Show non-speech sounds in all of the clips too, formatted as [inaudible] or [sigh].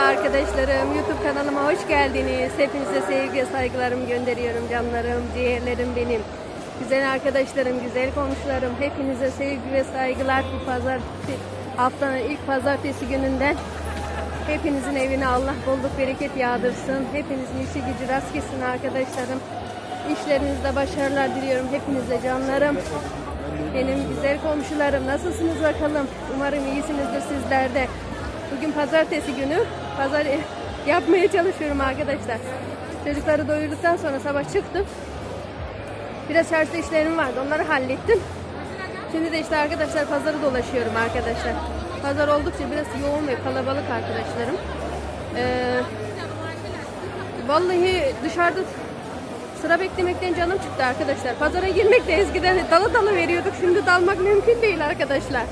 arkadaşlarım. YouTube kanalıma hoş geldiniz. Hepinize sevgi saygılarımı gönderiyorum canlarım, ciğerlerim benim. Güzel arkadaşlarım, güzel komşularım. Hepinize sevgi ve saygılar bu pazar haftanın ilk pazartesi gününden. Hepinizin evine Allah bolluk bereket yağdırsın. Hepinizin işi gücü rast gitsin arkadaşlarım. İşlerinizde başarılar diliyorum hepinize canlarım. Benim güzel komşularım nasılsınız bakalım? Umarım iyisinizdir sizler de. Bugün pazartesi günü. Pazar [laughs] yapmaya çalışıyorum arkadaşlar. Çocukları doyurduktan sonra sabah çıktım. Biraz çarşı işlerim vardı. Onları hallettim. Şimdi de işte arkadaşlar pazarı dolaşıyorum arkadaşlar. Pazar oldukça biraz yoğun ve kalabalık arkadaşlarım. Ee, vallahi dışarıda sıra beklemekten canım çıktı arkadaşlar. Pazara girmek de eskiden dalı dalı veriyorduk. Şimdi dalmak mümkün değil arkadaşlar.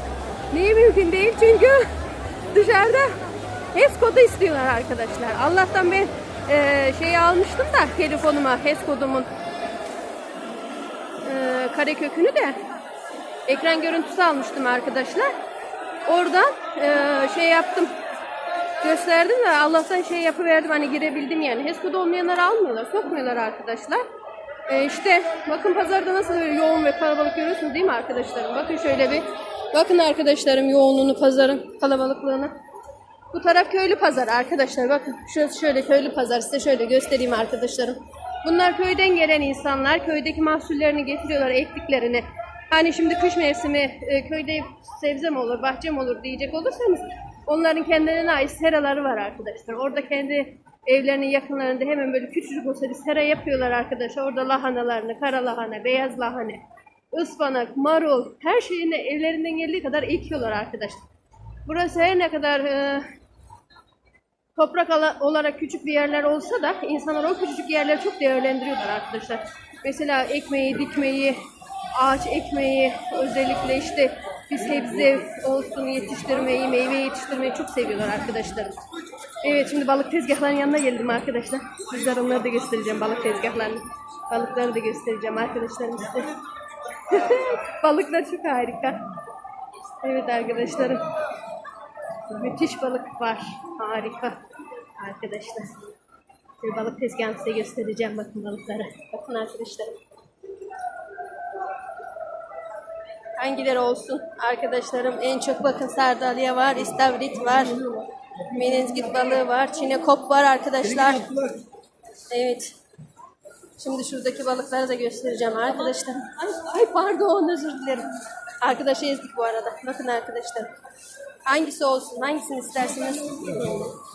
Niye mümkün değil? Çünkü dışarıda HES istiyorlar arkadaşlar. Allah'tan ben e, şeyi almıştım da telefonuma HES kodumun e, kare kökünü de ekran görüntüsü almıştım arkadaşlar. Oradan e, şey yaptım. Gösterdim de Allah'tan şey yapıverdim hani girebildim yani. HES kodu olmayanları almıyorlar, sokmuyorlar arkadaşlar. E, işte bakın pazarda nasıl böyle yoğun ve kalabalık görüyorsunuz değil mi arkadaşlarım? Bakın şöyle bir bakın arkadaşlarım yoğunluğunu pazarın kalabalıklığını. Bu taraf köylü pazar arkadaşlar. Bakın şurası şöyle köylü pazar. Size şöyle göstereyim arkadaşlarım. Bunlar köyden gelen insanlar. Köydeki mahsullerini getiriyorlar ektiklerini. Hani şimdi kış mevsimi e, köyde sebze mi olur, bahçe mi olur diyecek olursanız onların kendilerine ait seraları var arkadaşlar. Orada kendi evlerinin yakınlarında hemen böyle küçücük olsa bir sera yapıyorlar arkadaşlar. Orada lahanalarını, kara lahana, beyaz lahana, ıspanak, marul her şeyini evlerinden geldiği kadar ekiyorlar arkadaşlar. Burası her ne kadar e, toprak olarak küçük bir yerler olsa da insanlar o küçücük yerleri çok değerlendiriyorlar arkadaşlar. Mesela ekmeği, dikmeyi, ağaç ekmeği, özellikle işte bir sebze olsun yetiştirmeyi, meyve yetiştirmeyi çok seviyorlar arkadaşlarım. Evet şimdi balık tezgahlarının yanına geldim arkadaşlar. Sizlere onları da göstereceğim balık tezgahlarını. Balıkları da göstereceğim arkadaşlarım size. [laughs] Balıklar çok harika. Evet arkadaşlarım. Müthiş balık var. Harika. Arkadaşlar. Bir balık tezgahını size göstereceğim. Bakın balıkları. Bakın arkadaşlarım. Hangileri olsun arkadaşlarım? En çok bakın sardalya var, istavrit var, menezgit balığı var, çinekop var arkadaşlar. Evet. Şimdi şuradaki balıkları da göstereceğim arkadaşlar. Ay, ay pardon özür dilerim. Arkadaşı ezdik bu arada. Bakın arkadaşlar. Hangisi olsun? Hangisini isterseniz.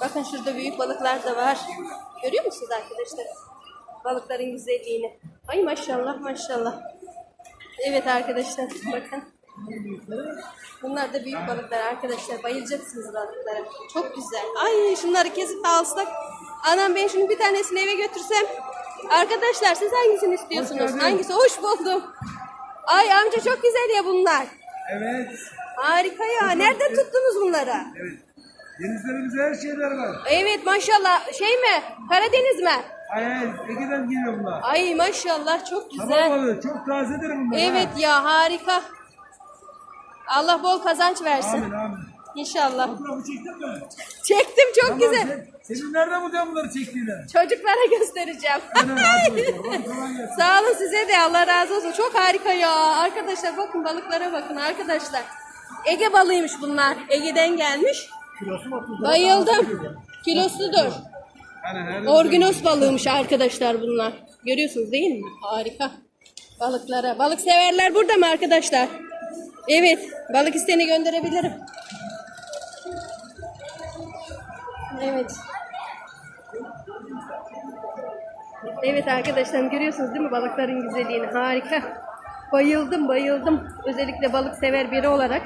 Bakın şurada büyük balıklar da var. Görüyor musunuz arkadaşlar? Balıkların güzelliğini. Ay maşallah maşallah. Evet arkadaşlar bakın. Bunlar da büyük balıklar arkadaşlar. Bayılacaksınız balıklara. Çok güzel. Ay şunları kesip de alsak. Anam ben şunu bir tanesini eve götürsem. Arkadaşlar siz hangisini istiyorsunuz? Hangisi? Hoş buldum. Ay amca çok güzel ya bunlar. Evet. Harika ya. Nereden tuttunuz bunları? Evet. Denizlerimizde her şeyler var. Evet maşallah. Şey mi? Karadeniz mi? Ay ay Ege'den geliyor bunlar. Ay maşallah çok Tamam güzel. balığı çok tazedir bunlar. Evet ya harika. Allah bol kazanç versin. Amin amin. İnşallah. Fotoğrafı çektin mi? Çektim çok Tamam, güzel. Sen, senin nereden bulacaksın bunları çektiğini? Çocuklara [laughs] göstereceğim. [laughs] Sağ olun size de Allah razı olsun. Çok harika ya. Arkadaşlar bakın balıklara bakın arkadaşlar. Ege balıymış bunlar. Ege'den gelmiş. Kilosu mu? Bayıldım. Kilosudur. Yani Orginos balığıymış arkadaşlar bunlar. Görüyorsunuz değil mi? Harika. Balıklara. Balık severler burada mı arkadaşlar? Evet. Balık isteyeni gönderebilirim. Evet. Evet arkadaşlar görüyorsunuz değil mi balıkların güzelliğini? Harika. Bayıldım bayıldım. Özellikle balık sever biri olarak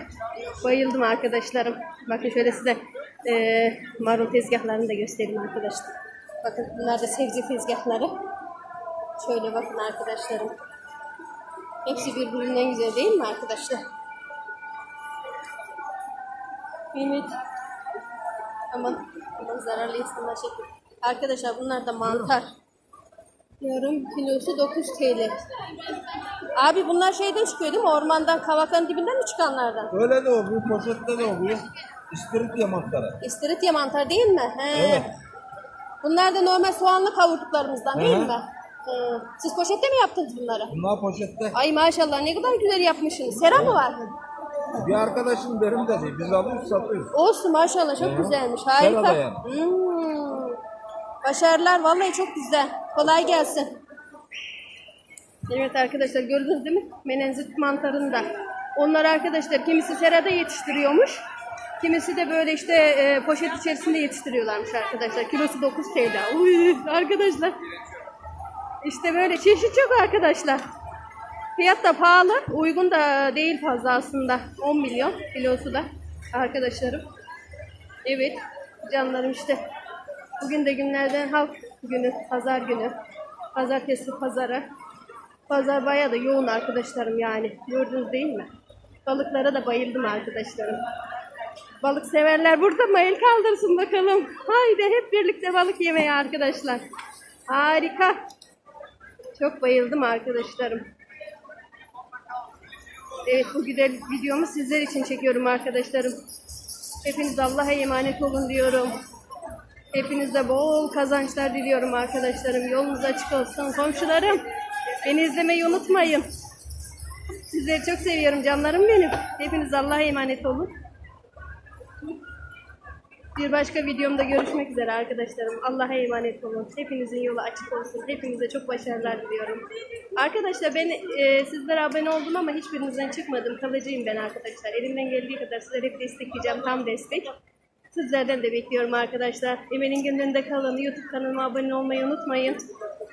bayıldım arkadaşlarım. Bakın şöyle size eee marul tezgahlarını da göstereyim arkadaşlar. Bakın bunlar da sebze tezgahları. Şöyle bakın arkadaşlarım. Hepsi birbirinden güzel değil mi arkadaşlar? Evet. Aman, aman zararlı insanlar şekil. Arkadaşlar bunlar da mantar. Yarım kilosu 9 TL. Abi bunlar şeyden çıkıyor değil mi? Ormandan, kavakanın dibinden mi çıkanlardan? Öyle de oluyor, poşette de oluyor. İstiridye mantarı. İstiridye mantar değil mi? He. Evet. Bunlar da normal soğanlı kavurduklarımızdan değil Hı hı. mi? Hı. Siz poşette mi yaptınız bunları? Bunlar poşette. Ay maşallah ne kadar güzel yapmışsınız. Sera mı var? Bir arkadaşım derim dedi. Biz alıyoruz satıyoruz. Olsun maşallah çok Hı. güzelmiş. Sera Harika. da yani. Hmm. Başarılar vallahi çok güzel. Kolay gelsin. Evet arkadaşlar gördünüz değil mi? Menenzit mantarında. Onlar arkadaşlar kimisi serada yetiştiriyormuş. Kimisi de böyle işte e, poşet içerisinde yetiştiriyorlarmış arkadaşlar. Kilosu 9 TL. Uy, arkadaşlar. İşte böyle çeşit çok arkadaşlar. Fiyat da pahalı. Uygun da değil fazla aslında. 10 milyon kilosu da arkadaşlarım. Evet canlarım işte. Bugün de günlerden halk günü, pazar günü. Pazartesi pazara. Pazar bayağı da yoğun arkadaşlarım yani. Gördünüz değil mi? Balıklara da bayıldım arkadaşlarım. Balık severler burada mı? El kaldırsın bakalım. Haydi hep birlikte balık yemeye arkadaşlar. Harika. Çok bayıldım arkadaşlarım. Evet bu güzel videomu sizler için çekiyorum arkadaşlarım. Hepiniz Allah'a emanet olun diyorum. Hepinize bol kazançlar diliyorum arkadaşlarım. Yolunuz açık olsun komşularım. Beni izlemeyi unutmayın. Sizleri çok seviyorum canlarım benim. Hepiniz Allah'a emanet olun. Bir başka videomda görüşmek üzere arkadaşlarım. Allah'a emanet olun. Hepinizin yolu açık olsun. Hepinize çok başarılar diliyorum. Arkadaşlar ben e, sizlere abone oldum ama hiçbirinizden çıkmadım. Kalıcıyım ben arkadaşlar. Elimden geldiği kadar sizlere hep destekleyeceğim. Tam destek. Sizlerden de bekliyorum arkadaşlar. Emel'in gününde kalın. YouTube kanalıma abone olmayı unutmayın.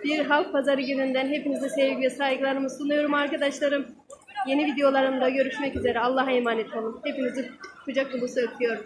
Bir halk pazarı gününden hepinize sevgi ve saygılarımı sunuyorum arkadaşlarım. Yeni videolarımda görüşmek üzere. Allah'a emanet olun. Hepinizi kucak dolusu öpüyorum.